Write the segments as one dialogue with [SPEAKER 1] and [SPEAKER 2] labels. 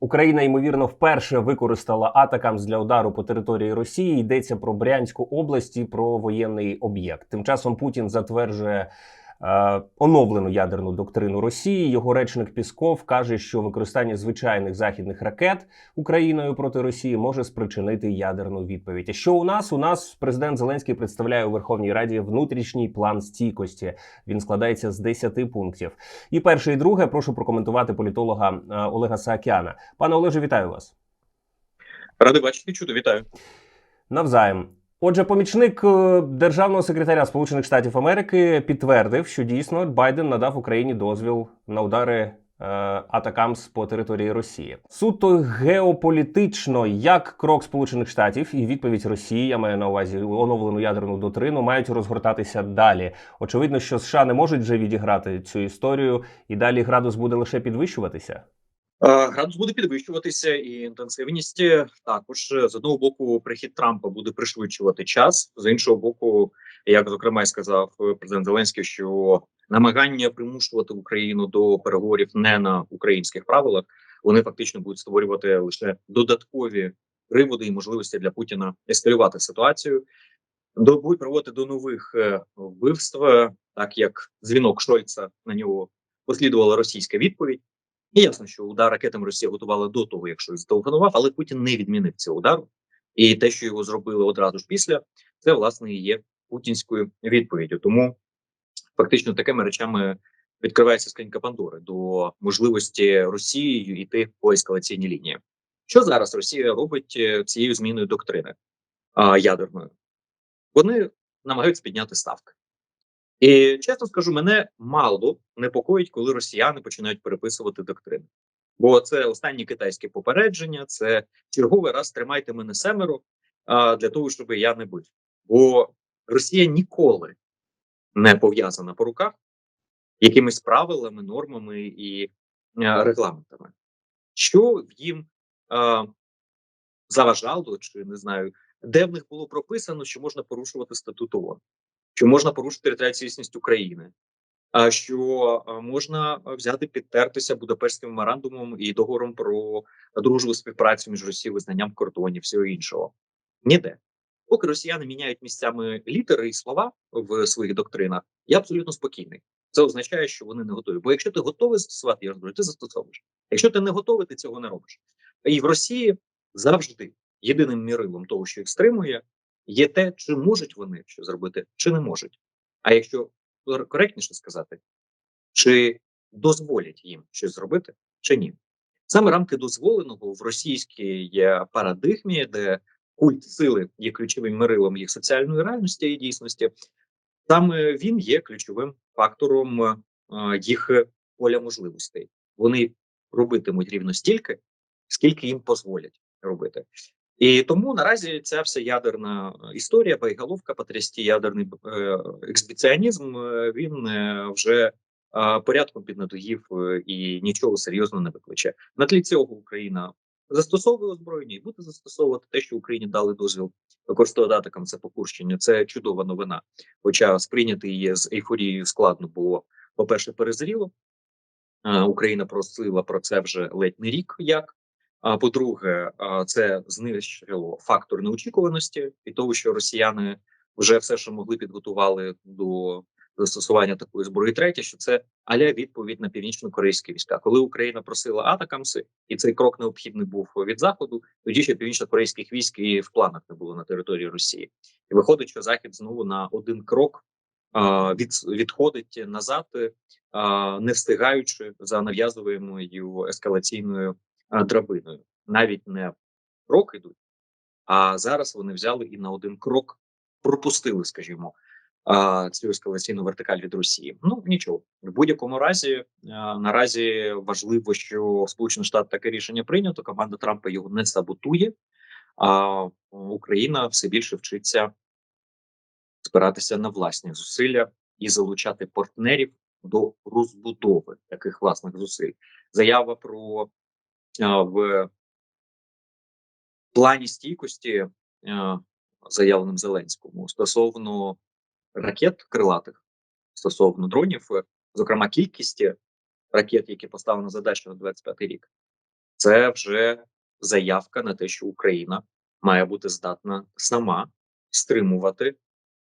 [SPEAKER 1] Україна ймовірно вперше використала атакам для удару по території Росії. Йдеться про Брянську область і про воєнний об'єкт. Тим часом Путін затверджує оновлену ядерну доктрину Росії. Його речник Пісков каже, що використання звичайних західних ракет Україною проти Росії може спричинити ядерну відповідь. А що у нас? У нас президент Зеленський представляє у Верховній Раді внутрішній план стійкості. Він складається з 10 пунктів. І перше, і друге, прошу прокоментувати політолога е, Олега Саакяна. Пане Олеже, вітаю вас.
[SPEAKER 2] Радий бачити чудо, вітаю.
[SPEAKER 1] Навзаєм. Отже, помічник е, державного секретаря Сполучених Штатів Америки підтвердив, що дійсно Байден надав Україні дозвіл на удари е, атакамс по території Росії. Суто геополітично, як крок Сполучених Штатів і відповідь Росії, я маю на увазі оновлену ядерну доктрину, мають розгортатися далі. Очевидно, що США не можуть вже відіграти цю історію, і далі градус буде лише підвищуватися.
[SPEAKER 2] Е, Градус буде підвищуватися, і інтенсивність е, також з одного боку прихід Трампа буде пришвидшувати час. З іншого боку, як зокрема і сказав е, президент Зеленський, що намагання примушувати Україну до переговорів не на українських правилах, вони фактично будуть створювати лише додаткові приводи і можливості для Путіна ескалювати ситуацію. До будуть приводити до нових е, вбивств, е, так як дзвінок Шольца на нього послідувала російська відповідь. І ясно, що удар ракетами Росія готувала до того, якщо зателефонував, але Путін не відмінив цього удару. І те, що його зробили одразу ж після, це власне і є путінською відповіддю. Тому фактично такими речами відкривається скринька Пандори до можливості Росією йти по ескалаційній лінії. Що зараз Росія робить е, цією зміною доктрини а, ядерною? Вони намагаються підняти ставки. І чесно скажу, мене мало непокоїть, коли росіяни починають переписувати доктрини. Бо це останні китайські попередження, це черговий раз тримайте мене семеро а, для того, щоб я не будь. Бо Росія ніколи не пов'язана по руках якимись правилами, нормами і а, регламентами. Що їм а, заважало, чи не знаю, де в них було прописано, що можна порушувати статут ООН, що можна порушити територіальну цілісність України, а що можна взяти підтертися Будапештським меморандумом і договором про дружбу співпрацю між Росією, визнанням кордонів, всього іншого. Ніде. Поки росіяни міняють місцями літери і слова в своїх доктринах, я абсолютно спокійний. Це означає, що вони не готові. Бо якщо ти готовий застосувати їх зброю, ти застосовуєш. Якщо ти не готовий, ти цього не робиш. І в Росії завжди єдиним мірилом того, що їх стримує, є те, чи можуть вони що зробити, чи не можуть. А якщо коректніше сказати, чи дозволять їм щось зробити, чи ні. Саме рамки дозволеного в російській парадигмі, де культ сили є ключовим мирилом їх соціальної реальності і дійсності, саме він є ключовим фактором е, їх поля можливостей. Вони робитимуть рівно стільки, скільки їм дозволять робити. І тому наразі ця вся ядерна історія, боєголовка, потрясті ядерний е, ексбіціонізм, е, він е, вже е, порядком піднадоїв е, і нічого серйозного не викличе. На тлі цього Україна застосовує озброєння і буде застосовувати те, що Україні дали дозвіл використовувати це по Курщині. Це чудова новина. Хоча сприйняти її з ейфорією складно було. По перше, перезріло. Е, Україна просила про це вже ледь не рік. Як а по-друге, це знищило фактор неочікуваності і того, що росіяни вже все, що могли, підготували до застосування такої зброї. Третє, що це аля відповідь на північно-корейські війська. Коли Україна просила атакамси, і цей крок необхідний був від заходу, тоді ще північно-корейських військ і в планах не було на території Росії. І виходить, що захід знову на один крок від, відходить назад, не встигаючи за нав'язуємою ескалаційною драбиною. Навіть не крок ідуть, а зараз вони взяли і на один крок пропустили, скажімо, цю ескалаційну вертикаль від Росії. Ну нічого, в будь-якому разі наразі важливо, що Сполучені Штати таке рішення прийнято. Команда Трампа його не саботує, а Україна все більше вчиться спиратися на власні зусилля і залучати партнерів до розбудови таких власних зусиль. Заява про в плані стійкості, заявленим Зеленському, стосовно ракет крилатих, стосовно дронів, е, зокрема кількості ракет, які поставлено задачу на 25 рік, це вже заявка на те, що Україна має бути здатна сама стримувати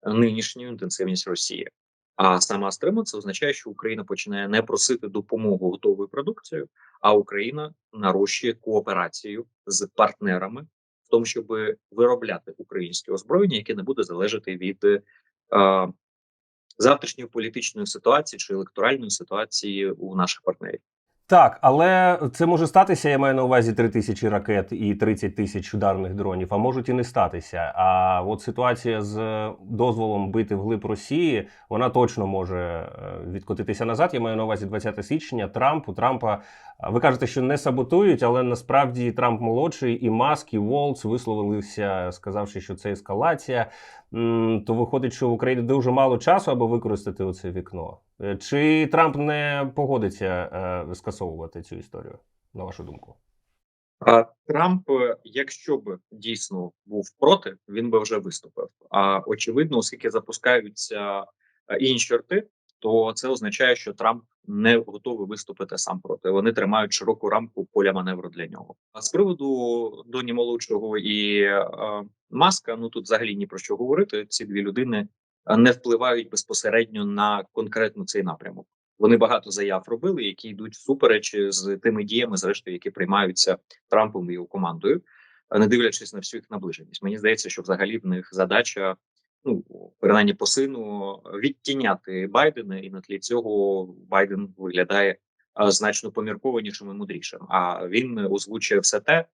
[SPEAKER 2] нинішню інтенсивність Росії. А сама стриму це означає, що Україна починає не просити допомогу готовою продукцією, а Україна нарощує кооперацію з партнерами в тому, щоб виробляти українське озброєння, яке не буде залежати від е, завтрашньої політичної ситуації чи електоральної ситуації у наших партнерів.
[SPEAKER 1] Так, але це може статися. Я маю на увазі 3 тисячі ракет і 30 тисяч ударних дронів, а можуть і не статися. А от ситуація з дозволом бити вглиб Росії, вона точно може е, відкотитися назад. Я маю на увазі 20 січня. Трамп у Трампа. Ви кажете, що не саботують, але насправді Трамп молодший і Маск, і Волц висловилися, сказавши, що це ескалація. То виходить, що в Україні дуже мало часу, аби використати оце вікно. Е, Чи Трамп не погодиться е, скасовувати цю історію, на вашу думку?
[SPEAKER 2] Трамп, якщо б дійсно був проти, він би вже виступив. А очевидно, оскільки запускаються е, інші рти, то це означає, що Трамп не готовий виступити сам проти. Вони тримають широку рамку поля маневру для нього. А з приводу Доні молодшого і е, Маска, ну тут взагалі ні про що говорити. Ці дві людини не впливають безпосередньо на конкретно цей напрямок. Вони багато заяв робили, які йдуть всупереч з тими діями, зрештою, які приймаються Трампом і його командою, не дивлячись на всю їх наближеність. Мені здається, що взагалі в них задача, ну принаймні по сину, відтіняти Байдена, і на тлі цього Байден виглядає значно поміркованішим і мудрішим. А він озвучує все те,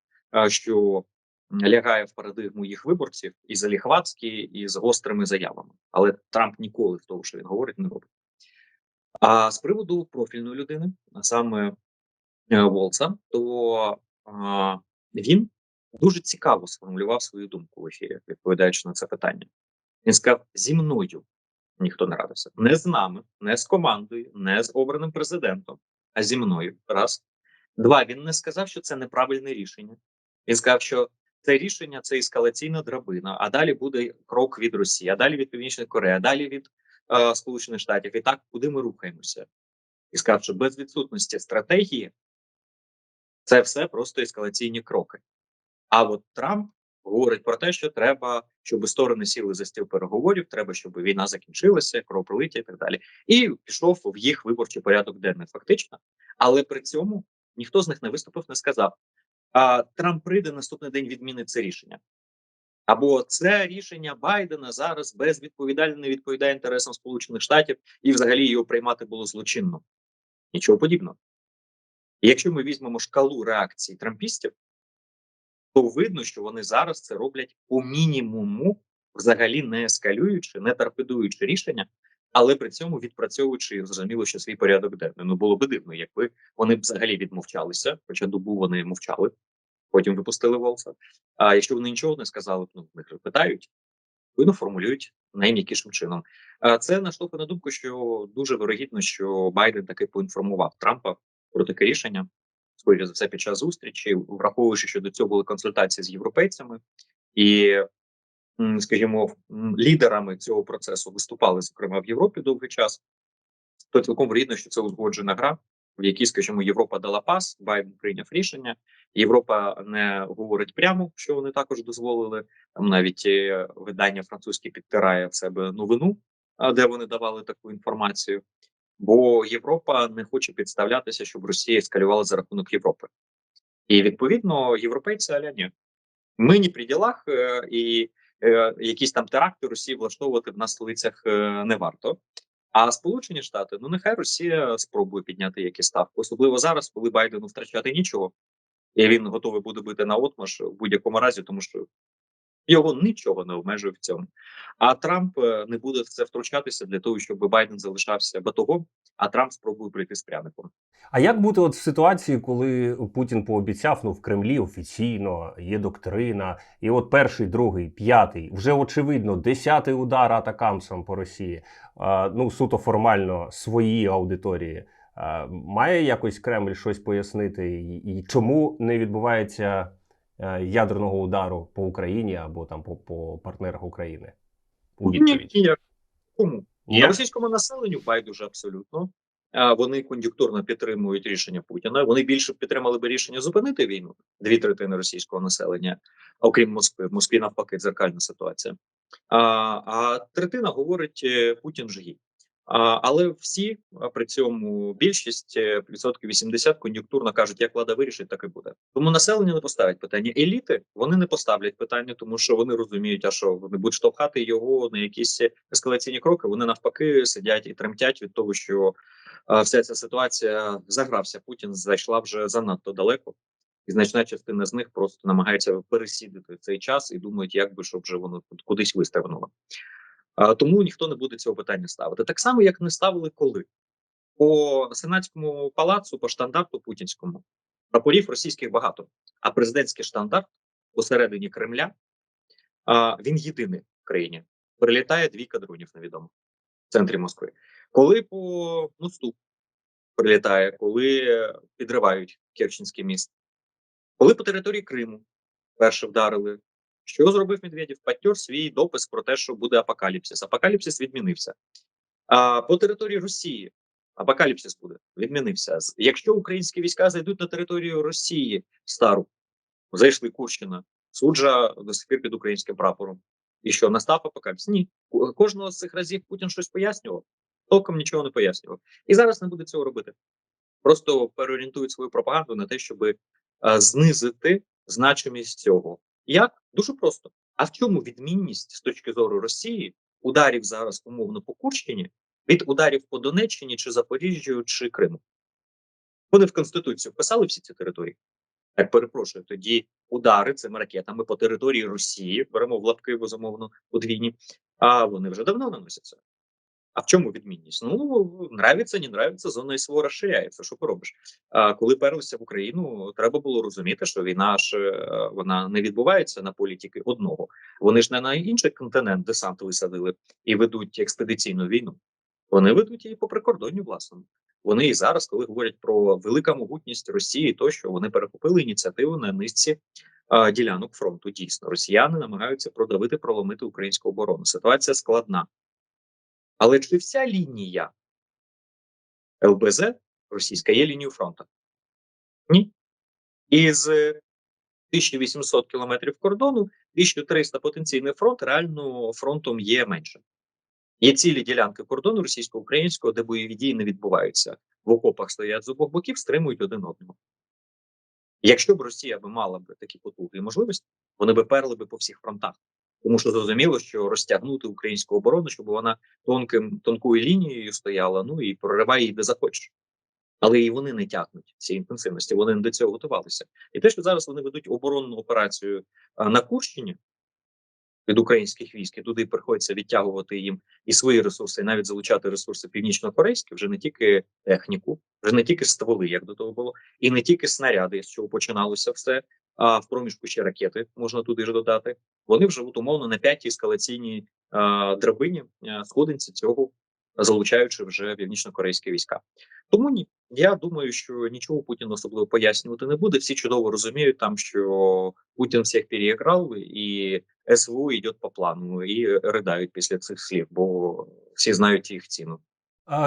[SPEAKER 2] що лягає в парадигму їх виборців і заліхватські, і з гострими заявами. Але Трамп ніколи в того, що він говорить, не робить. А з приводу профільної людини, а саме е, Волца, то а, він дуже цікаво сформулював свою думку в ефірі, відповідаючи на це питання. Він сказав: зі мною ніхто не радився, не з нами, не з командою, не з обраним президентом, а зі мною. Раз. Два. Він не сказав, що це неправильне рішення. Він сказав, що це рішення це ескалаційна драбина, а далі буде крок від Росії, а далі від Північної Кореї, а далі від е, Сполучених Штатів. І так, куди ми рухаємося? І сказав, що без відсутності стратегії це все просто ескалаційні кроки. А от Трамп говорить про те, що треба, щоб сторони сіли за стіл переговорів, треба, щоб війна закінчилася, кровопролиття і так далі. І пішов в їх виборчий порядок денний, фактично. Але при цьому ніхто з них не виступив, не сказав. А Трамп прийде наступний день відмінить це рішення. Або це рішення Байдена зараз безвідповідально не відповідає інтересам Сполучених Штатів, і взагалі його приймати було злочинно. Нічого подібного. Якщо ми візьмемо шкалу реакцій трампістів, то видно, що вони зараз це роблять по мінімуму, взагалі не ескалюючи, не торпедуючи рішення, але при цьому відпрацьовуючи зрозуміло, що свій порядок денний. Ну було би дивно, якби вони взагалі відмовчалися, хоча добу вони мовчали, потім випустили Волса. А якщо вони нічого не сказали, ну них питають, видно формулюють найм'якішим чином. А це наштовхує на думку, що дуже вирогідно, що Байден таки поінформував Трампа про таке рішення. Скоріше за все, під час зустрічі, враховуючи, що до цього були консультації з європейцями, і, скажімо, лідерами цього процесу виступали, зокрема в Європі довгий час, то цілком вірогідно, що це узгоджена гра, в якій, скажімо, Європа дала пас, Байден прийняв рішення. Європа не говорить прямо, що вони також дозволили. Там навіть е, видання французьке підтирає в себе новину, де вони давали таку інформацію. Бо Європа не хоче підставлятися, щоб Росія ескалювала за рахунок Європи, і відповідно європейці аля ні. Ми ні при ділах, е, і якісь там теракти Росії влаштовувати в нас столицях е, не варто. А Сполучені Штати, ну нехай Росія спробує підняти якісь ставки, особливо зараз, коли Байдену втрачати нічого, і він готовий буде бити на отмаш в будь-якому разі, тому що його нічого не обмежує в цьому. А Трамп е, не буде в це втручатися для того, щоб Байден залишався батогом, а Трамп спробує прийти з пряником.
[SPEAKER 1] А як бути от в ситуації, коли Путін пообіцяв ну в Кремлі офіційно є доктрина, і от перший, другий, п'ятий, вже очевидно, десятий удар атакамсом по Росії, а, ну суто формально свої аудиторії. А, має якось Кремль щось пояснити, і, і чому не відбувається ядерного удару по Україні або там по, по партнерах України? У
[SPEAKER 2] Ні. Кому?
[SPEAKER 1] Ні?
[SPEAKER 2] Російському населенню байдуже абсолютно. вони кон'юнктурно підтримують рішення Путіна. Вони більше підтримали би рішення зупинити війну дві третини російського населення, окрім Москви. В Москві навпаки дзеркальна ситуація. А, а третина говорить е, Путін жги. Але всі при цьому більшість е, відсотків 80 кон'юнктурно кажуть, як влада вирішить, так і буде. Тому населення не поставить питання. Еліти вони не поставлять питання, тому що вони розуміють, а що вони будуть штовхати його на якісь ескалаційні кроки. Вони навпаки сидять і тремтять від того, що вся ця ситуація загрався. Путін зайшла вже занадто далеко. І значна частина з них просто намагається пересідати цей час і думають, як би щоб вже воно кудись вистрибнуло. Тому ніхто не буде цього питання ставити. Так само, як не ставили коли по сенатському палацу, по штандарту путінському прапорів російських багато, а президентський штандарт посередині Кремля він єдиний в країні. Прилітає двійка дронів невідомо в центрі Москви. Коли по мосту прилітає, коли підривають Керченський міст, коли по території Криму перше вдарили. Що зробив Медведєв? Патьор свій допис про те, що буде апокаліпсис. Апокаліпсис відмінився. А по території Росії апокаліпсис буде відмінився. Якщо українські війська зайдуть на територію Росії стару, зайшли Курщина, суджа до сих пір під українським прапором. І що настав апокаліпсис? Ні. Кожного з цих разів Путін щось пояснював, толком нічого не пояснював. І зараз не буде цього робити. Просто переорієнтують свою пропаганду на те, щоб знизити значимість цього. Як? Дуже просто. А в чому відмінність з точки зору Росії ударів зараз умовно по Курщині від ударів по Донеччині чи Запоріжжю чи Криму? Вони в Конституцію вписали всі ці території. Так перепрошую, тоді удари цими ракетами по території Росії, беремо в лапки безумовно подвійні, а вони вже давно наносяться. А в чому відмінність? Ну нравиться, не нравиться, зона СВО розширяється. Що поробиш? А коли перлися в Україну, треба було розуміти, що війна ж е, вона не відбувається на полі тільки одного. Вони ж не на інший континент десант висадили і ведуть експедиційну війну. Вони ведуть її по прикордонню власному. Вони і зараз, коли говорять про велика могутність Росії, то що вони перехопили ініціативу на низці а, ділянок фронту. Дійсно, росіяни намагаються продавити, проломити українську оборону. Ситуація складна. Але чи вся лінія ЛБЗ російська є лінією фронту? Ні. Із 1800 кілометрів кордону, 1300 потенційний фронт, реально фронтом є менше. Є цілі ділянки кордону російсько-українського, де бойові дії не відбуваються. В окопах стоять з обох боків, стримують один одного. Якщо б Росія мала б такі потуги і можливості, вони би перли би по всіх фронтах. Тому що зрозуміло, що розтягнути українську оборону, щоб вона тонким тонкою лінією стояла, ну і прориває її де захочеш. Але і вони не тягнуть цієї інтенсивності, вони не до цього готувалися. І те, що зараз вони ведуть оборонну операцію на Курщині від українських військ, і туди приходиться відтягувати їм і свої ресурси, і навіть залучати ресурси північно-корейські, вже не тільки техніку, вже не тільки стволи, як до того було, і не тільки снаряди, з чого починалося все. А в проміжку ще ракети можна туди ж додати. Вони вже умовно на п'ятій ескалаційній а, драбині а, сходинці цього, залучаючи вже північно-корейські війська. Тому ні, я думаю, що нічого Путін особливо пояснювати не буде. Всі чудово розуміють там, що Путін всіх переіграв, і СВО йде по плану, і ридають після цих слів, бо всі знають їх ціну.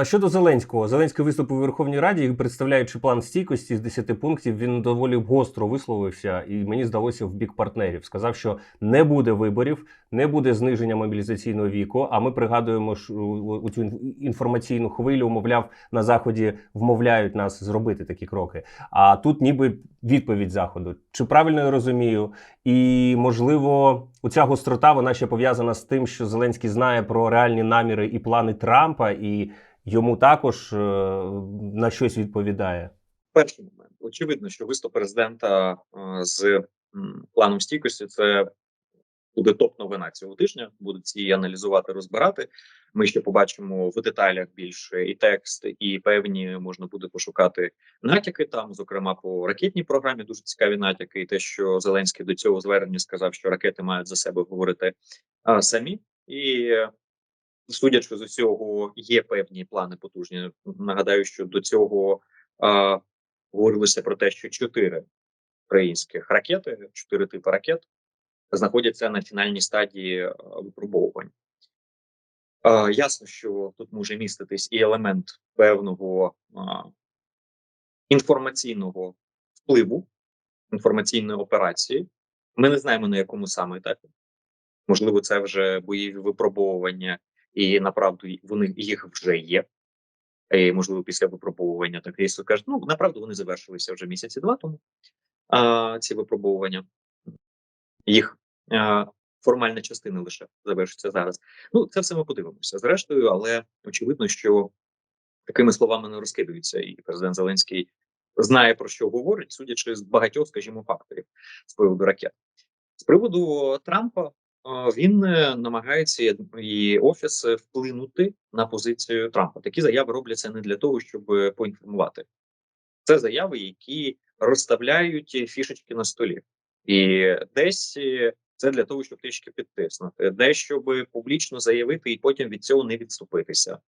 [SPEAKER 1] Щодо Зеленського, Зеленський виступив у Верховній Раді, і представляючи план стійкості з 10 пунктів, він доволі гостро висловився, і мені здалося в бік партнерів. Сказав, що не буде виборів, не буде зниження мобілізаційного віку. А ми пригадуємо що у цю інформаційну хвилю, мовляв, на заході вмовляють нас зробити такі кроки. А тут ніби відповідь заходу. Чи правильно я розумію? І можливо, оця гострота вона ще пов'язана з тим, що Зеленський знає про реальні наміри і плани Трампа, і йому також е, на щось відповідає.
[SPEAKER 2] Перший момент очевидно, що виступ президента е, з планом стійкості це буде топ новина цього тижня. Будуть її аналізувати, розбирати. Ми ще побачимо в деталях більше і текст, і певні можна буде пошукати натяки там, зокрема по ракетній програмі. Дуже цікаві натяки, і те, що Зеленський до цього звернення сказав, що ракети мають за себе говорити а, самі і. Судячи з усього, є певні плани потужні. Нагадаю, що до цього а, говорилося про те, що чотири українських ракети, чотири типи ракет знаходяться на фінальній стадії а, випробовувань. Е, ясно, що тут може міститись і елемент певного інформаційного впливу, інформаційної операції. Ми не знаємо на якому саме етапі. Можливо, це вже бойові випробовування, і направду вони їх вже є. І, можливо, після випробовування так дійсно кажуть, ну направду вони завершилися вже місяці два тому. А, ці випробовування їх а, формальна частина лише завершиться зараз. Ну, це все ми подивимося. Зрештою, але очевидно, що такими словами не розкидаються, і президент Зеленський знає про що говорить, судячи з багатьох, скажімо, факторів з приводу ракет. З приводу Трампа він е, намагається і офіс е, вплинути на позицію Трампа. Такі заяви робляться не для того, щоб е, поінформувати. Це заяви, які розставляють фішечки на столі, і десь е, це для того, щоб трішки підтиснути, десь щоб публічно заявити і потім від цього не відступитися.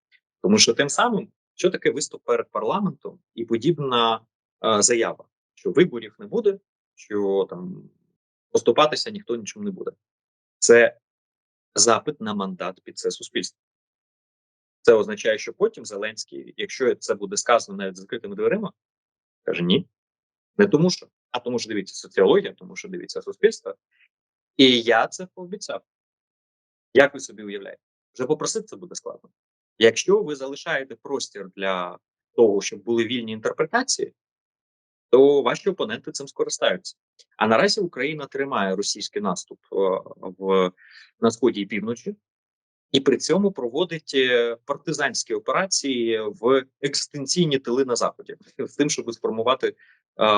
[SPEAKER 2] Тому що тим самим, що таке виступ перед парламентом і подібна е, заява, що виборів не буде, що там поступатися ніхто нічим не буде. Це запит на мандат під це суспільство. Це означає, що потім Зеленський, якщо це буде сказано навіть закритими дверима, каже ні. Не тому, що, а тому, що дивіться соціологія, тому що дивіться суспільство. І я це пообіцяв. Як ви собі уявляєте? Вже попросити це буде складно. Якщо ви залишаєте простір для того, щоб були вільні інтерпретації, то ваші опоненти цим скористаються. А наразі Україна тримає російський наступ е, в на сході і півночі, і при цьому проводить е, партизанські операції в екстенційні тили на заході з тим, щоб сформувати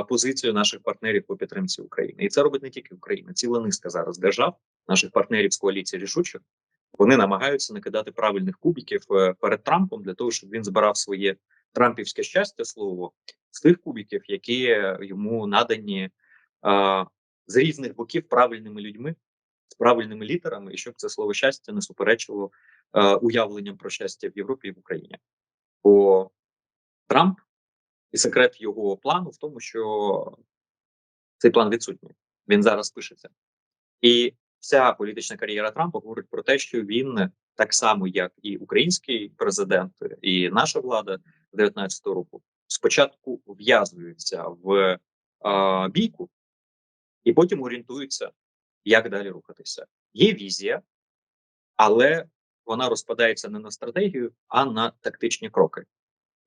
[SPEAKER 2] позицію наших партнерів по підтримці України. І це робить не тільки Україна, ціла низка зараз держав, наших партнерів з коаліції рішучих. Вони намагаються накидати правильних кубиків е, перед Трампом для того, щоб він збирав своє трампівське щастя слово з тих кубиків, які йому надані а, з різних боків правильними людьми, з правильними літерами, і щоб це слово щастя не суперечило а, уявленням про щастя в Європі і в Україні. Бо Трамп і секрет його плану в тому, що цей план відсутній. Він зараз пишеться. І вся політична кар'єра Трампа говорить про те, що він так само, як і український президент, і наша влада 19-го року, спочатку в'язуються в а, бійку, і потім орієнтуються, як далі рухатися. Є візія, але вона розпадається не на стратегію, а на тактичні кроки.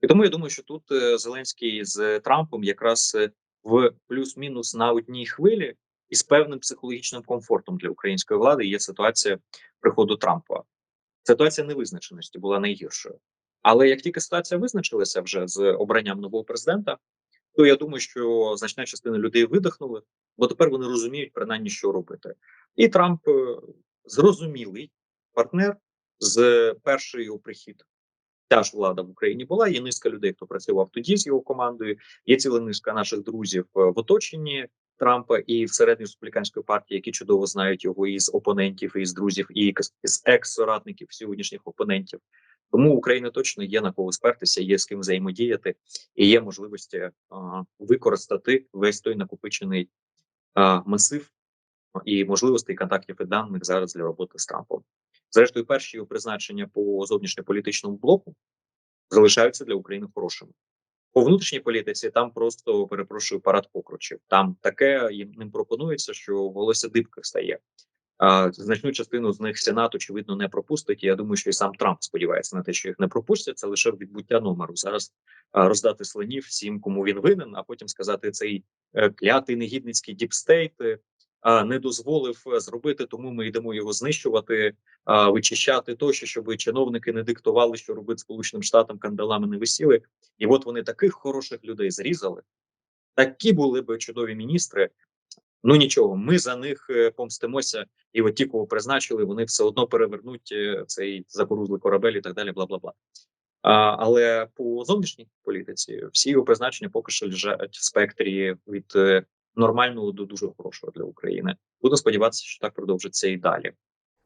[SPEAKER 2] І тому я думаю, що тут е, Зеленський з Трампом якраз е, в плюс-мінус на одній хвилі і з певним психологічним комфортом для української влади є ситуація приходу Трампа. Ситуація невизначеності була найгіршою. Але як тільки ситуація визначилася вже з обранням нового президента, то я думаю, що значна частина людей видихнули, бо тепер вони розуміють принаймні, що робити. І Трамп е, зрозумілий партнер з перший прихід. Та ж влада в Україні була. Є низка людей, хто працював тоді з його командою. Є ціла низка наших друзів е, в оточенні Трампа і всередині республіканської партії, які чудово знають його із опонентів, і з друзів, і з екс-соратників сьогоднішніх опонентів. Тому Україна точно є на кого спертися, є з ким взаємодіяти, і є можливості а, використати весь той накопичений а, масив і можливостей контактів і даних зараз для роботи з Трампом. Зрештою, перші його призначення по зовнішньополітичному блоку залишаються для України хорошими. По внутрішній політиці там просто перепрошую парад покручів. Там таке їм ним пропонується, що волосся дибки стає. А, значну частину з них Сенат, очевидно, не пропустить. Я думаю, що і сам Трамп сподівається на те, що їх не пропустять. Це лише відбуття номеру. Зараз роздати слонів всім, кому він винен, а потім сказати цей е, клятий негідницький діпстейт а, не дозволив е, зробити, тому ми йдемо його знищувати, вичищати тощо, щоб чиновники не диктували, що робити сполученим штатам кандалами не висіли. І от вони таких хороших людей зрізали. Такі були б чудові міністри. Ну нічого, ми за них е, помстимося, і от ті, кого призначили, вони все одно перевернуть е, цей закорузлий корабель і так далі. Бла бла бла. Але по зовнішній політиці всі його призначення поки що лежать в спектрі від е, нормального до дуже хорошого для України. Буду сподіватися, що так продовжиться і далі.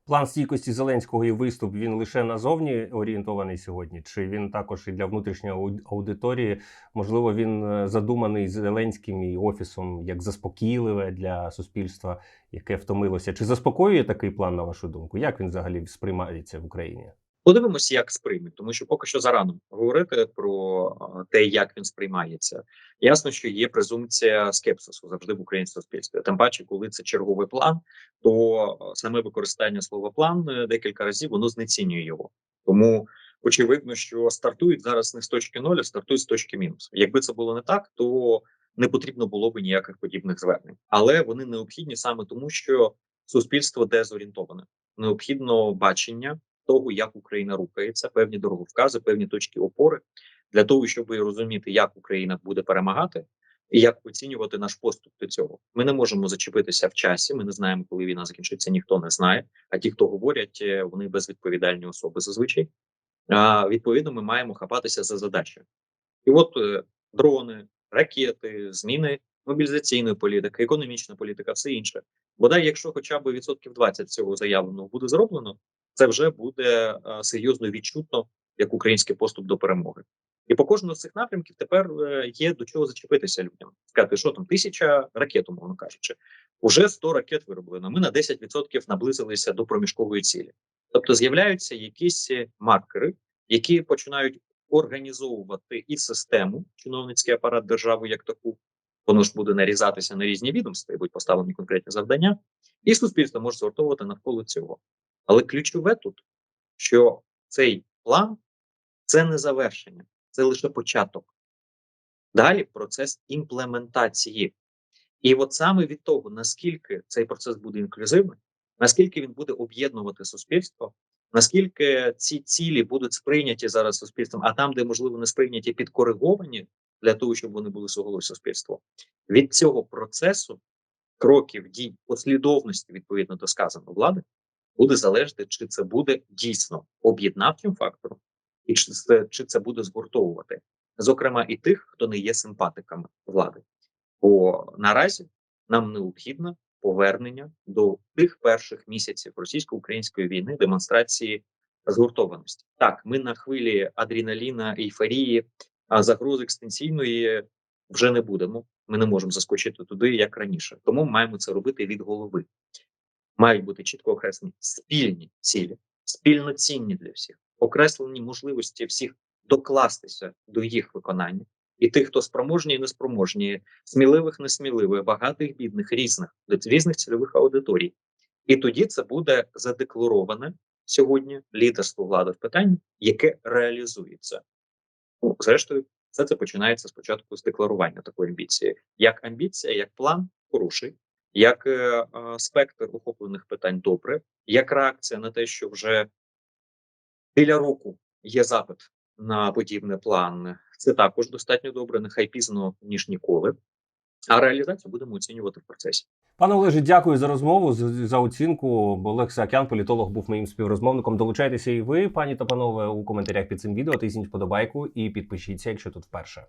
[SPEAKER 1] План стійкості Зеленського і виступ він лише назовні орієнтований сьогодні, чи він також і для внутрішньої аудиторії? Можливо, він е, задуманий Зеленським і офісом як заспокійливе для суспільства, яке втомилося. Чи заспокоює такий план, на вашу думку? Як він взагалі сприймається в Україні?
[SPEAKER 2] Подивимося, як сприймуть, тому що поки що зарано говорити про те, як він сприймається. Ясно, що є презумпція скепсису завжди в українському суспільстві. Тим паче, коли це черговий план, то саме використання слова план е, декілька разів воно знецінює його. Тому очевидно, що стартують зараз не з точки нуля, стартують з точки мінус. Якби це було не так, то не потрібно було б ніяких подібних звернень, але вони необхідні саме тому, що суспільство дезорієнтоване. Необхідно бачення того, як Україна рухається, певні дороговкази, певні точки опори для того, щоб розуміти, як Україна буде перемагати, і як оцінювати наш поступ до цього. Ми не можемо зачепитися в часі. Ми не знаємо, коли війна закінчиться. Ніхто не знає. А ті, хто говорять, е, вони безвідповідальні особи зазвичай. А відповідно, ми маємо хапатися за задачі. І от е, дрони, ракети, зміни мобілізаційної політики, економічна політика, все інше. Бодай, якщо хоча б відсотків 20 цього заявленого буде зроблено, це вже буде е, серйозно відчутно як український поступ до перемоги. І по кожному з цих напрямків тепер е, є до чого зачепитися людям. Сказати, що там тисяча ракет, умовно кажучи, уже 100 ракет вироблено. Ми на 10% наблизилися до проміжкової цілі. Тобто з'являються якісь маркери, які починають організовувати і систему, чиновницький апарат держави як таку. Воно ж буде нарізатися на різні відомства і будуть поставлені конкретні завдання, і суспільство може згуртовувати навколо цього. Але ключове тут, що цей план це не завершення, це лише початок. Далі процес імплементації. І от саме від того, наскільки цей процес буде інклюзивним, наскільки він буде об'єднувати суспільство, наскільки ці цілі будуть сприйняті зараз суспільством, а там, де можливо не сприйняті, підкориговані для того, щоб вони були суголосі суспільству, від цього процесу кроків дій послідовності відповідно до сказаної влади буде залежати, чи це буде дійсно об'єднавчим фактором, і чи це, чи це буде згуртовувати, зокрема, і тих, хто не є симпатиками влади. Бо наразі нам необхідно повернення до тих перших місяців російсько-української війни, демонстрації згуртованості. Так, ми на хвилі адреналіна, ейфорії, а загрози екстенційної вже не будемо. Ми не можемо заскочити туди, як раніше. Тому маємо це робити від голови. Мають бути чітко окреслені спільні цілі, спільноцінні для всіх, окреслені можливості всіх докластися до їх виконання, і тих, хто спроможні і неспроможні, сміливих, несміливих, багатих, бідних, різних різних цільових аудиторій. І тоді це буде задеклароване сьогодні лідерство влади в питанні, яке реалізується. Ну, зрештою, все це починається спочатку з декларування такої амбіції. Як амбіція, як план хороший, як е, спектр охоплених питань добре, як реакція на те, що вже біля року є запит на подібний план. Це також достатньо добре, нехай пізно ніж ніколи. А реалізацію будемо оцінювати в процесі.
[SPEAKER 1] Пане Олеже, дякую за розмову за оцінку. Олег Саакян, політолог, був моїм співрозмовником. Долучайтеся і ви, пані та панове, у коментарях під цим відео. Тисніть вподобайку і підпишіться, якщо тут вперше.